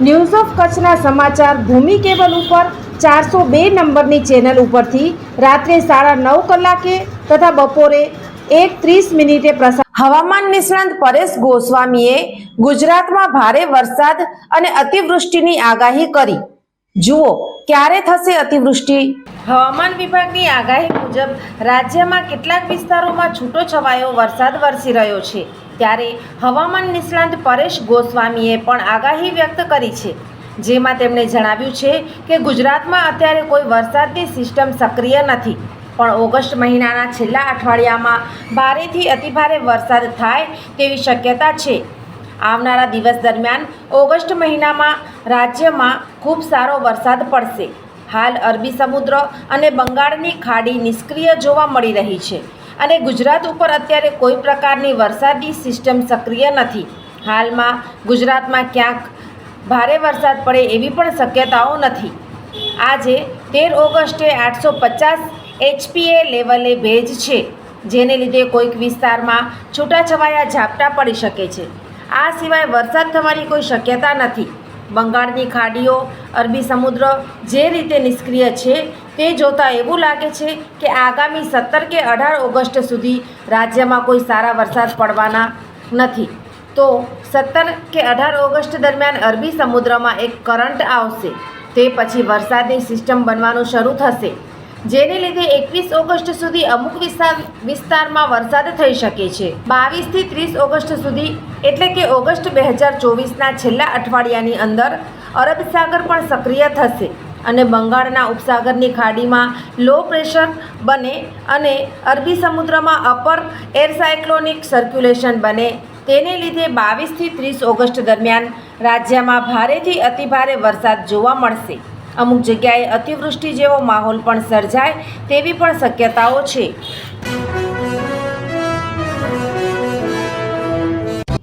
News of કચ્છના સમાચાર ભૂમિ cable ઉપર ચારસો બે નંબરની ચેનલ ઉપરથી રાત્રે સાડા નવ કલાકે તથા બપોરે એક ત્રીસ મિનિટે પ્રસાર હવામાન નિષ્ણાંત પરેશ ગોસ્વામીએ ગુજરાતમાં ભારે વરસાદ અને અતિવૃષ્ટિની આગાહી કરી. જુઓ, ક્યારે થશે અતિવૃષ્ટિ? હવામાન વિભાગની આગાહી મુજબ રાજ્યમાં કેટલાક વિસ્તારોમાં છૂટો છવાયો વરસાદ વરસી રહ્યો છે. ત્યારે હવામાન નિષ્ણાંત પરેશ ગોસ્વામીએ પણ આગાહી વ્યક્ત કરી છે. જેમાં તેમણે જણાવ્યું છે કે ગુજરાતમાં અત્યારે કોઈ વરસાદની સિસ્ટમ સક્રિય નથી. પણ ઓગસ્ટ મહિનાના છેલ્લા અઠવાડિયામાં ભારેથી અતિભારે વરસાદ થાય તેવી શક્યતા છે. આવનારા દિવસ દરમિયાન ઓગસ્ટ મહિનામાં રાજ્યમાં ખૂબ સારો વરસાદ પડશે. હાલ અરબી સમુદ્ર અને બંગાળની ખાડી નિષ્ક્રિય જોવા મળી રહી છે. અને ગુજરાત ઉપર અત્યારે કોઈ પ્રકારની વરસાદી સિસ્ટમ સક્રિય નથી. હાલમાં ગુજરાતમાં ક્યાંક ભારે વરસાદ પડે એવી પણ શક્યતાઓ નથી. આજે તેર ઓગસ્ટે આઠસો પચાસ એચપીએ લેવલે ભેજ છે, જેને લીધે કોઈક વિસ્તારમાં છૂટાછવાયા ઝાપટા પડી શકે છે. આ સિવાય વરસાદ થવાની કોઈ શક્યતા નથી. બંગાળની ખાડીઓ, અરબી સમુદ્ર જે રીતે નિષ્ક્રિય છે તે જોતાં એવું લાગે છે કે આગામી સત્તર કે અઢાર ઓગસ્ટ સુધી રાજ્યમાં કોઈ સારા વરસાદ પડવાના નથી. તો સત્તર કે અઢાર ઓગસ્ટ દરમિયાન અરબી સમુદ્રમાં એક કરંટ આવશે. તે પછી વરસાદની સિસ્ટમ બનવાનું શરૂ થશે. જેને લીધે એકવીસ ઓગસ્ટ સુધી અમુક વિસ્તાર વિસ્તારમાં વરસાદ થઈ શકે છે. બાવીસથી ત્રીસ ઓગસ્ટ સુધી, એટલે કે ઓગસ્ટ બે હજાર ચોવીસના છેલ્લા અઠવાડિયાની અંદર અરબ સાગર પણ સક્રિય થશે. અને બંગાળના ઉપસાગરની ખાડીમાં લો પ્રેશર બને અને અરબી સમુદ્રમાં અપર એર સાયક્લોનિક સર્ક્યુલેશન બને. તેને લીધે બાવીસથી ત્રીસ ઓગસ્ટ દરમિયાન રાજ્યમાં ભારેથી અતિભારે વરસાદ જોવા મળશે. અમુક જગ્યાએ અતિવૃષ્ટિ જેવો માહોલ પણ સર્જાય તેવી પણ શક્યતાઓ છે.